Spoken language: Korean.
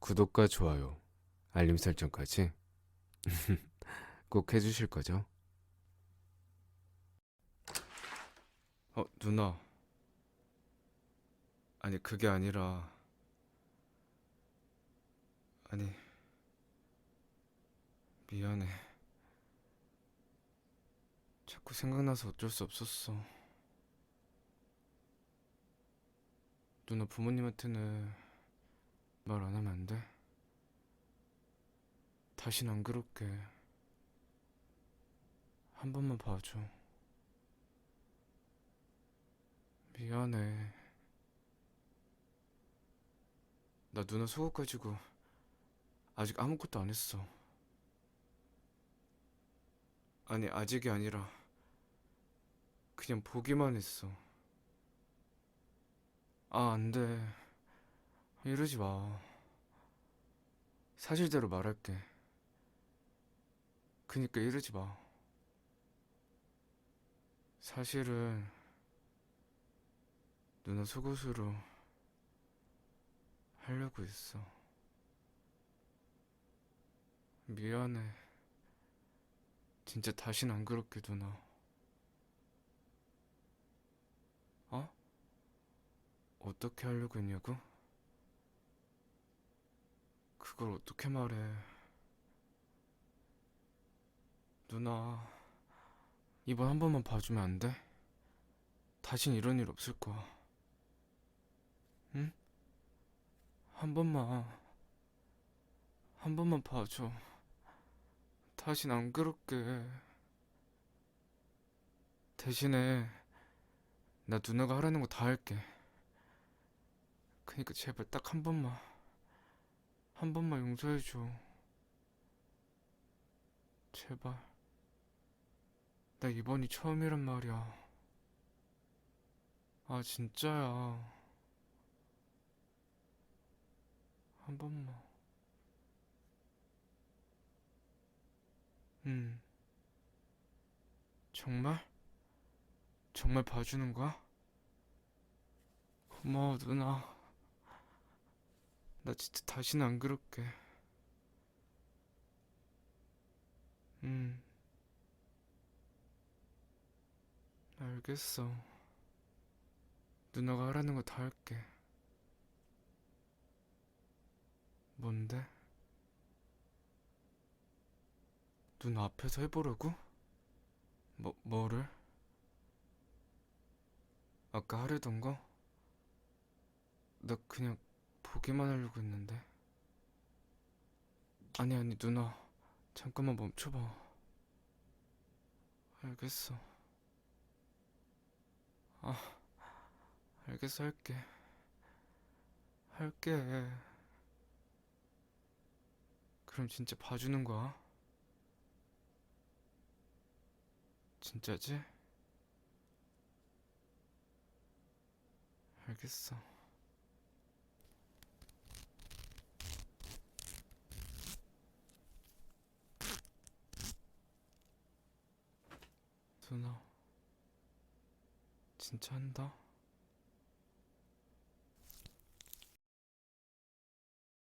구독과 좋아요, 알림 설정까지 꼭 해주실 거죠? 어, 누나. 아니, 그게 아니라. 아니, 미안해. 자꾸 생각나서 어쩔 수 없었어. 누나 부모님한테는 말 안 하면 안 돼? 다신 안 그럴게. 한 번만 봐줘. 미안해. 나 누나 속옷 가지고 아직 아무것도 안 했어. 아니, 아직이 아니라 그냥 보기만 했어. 아, 안 돼. 이러지 마. 사실대로 말할게. 그니까 이러지 마. 사실은 누나 속옷으로 하려고 했어. 미안해. 진짜 다신 안 그럴게, 누나. 어? 어떻게 하려고 했냐고? 그걸 어떻게 말해? 누나, 이번 한 번만 봐주면 안 돼? 다신 이런 일 없을 거야. 응? 한 번만, 한 번만 봐줘. 다신 안 그럴게. 대신에, 나 누나가 하라는 거 다 할게. 그니까 제발 딱 한 번만, 한 번만 용서해줘. 제발. 나 이번이 처음이란 말이야. 아, 진짜야. 한 번만. 응. 정말? 정말 봐주는 거야? 고마워, 누나. 나 진짜 다시는 안 그럴게. 응. 알겠어. 누나가 하라는 거 다 할게. 뭔데? 누나 앞에서 해보라고? 뭐, 뭐를? 아까 하려던 거? 나 그냥 보기만 하려고 했는데. 아니, 아니, 누나. 잠깐만 멈춰봐. 알겠어. 아, 알겠어, 할게. 할게. 그럼 진짜 봐주는 거야? 진짜지? 알겠어. 누나, 진짜 한다?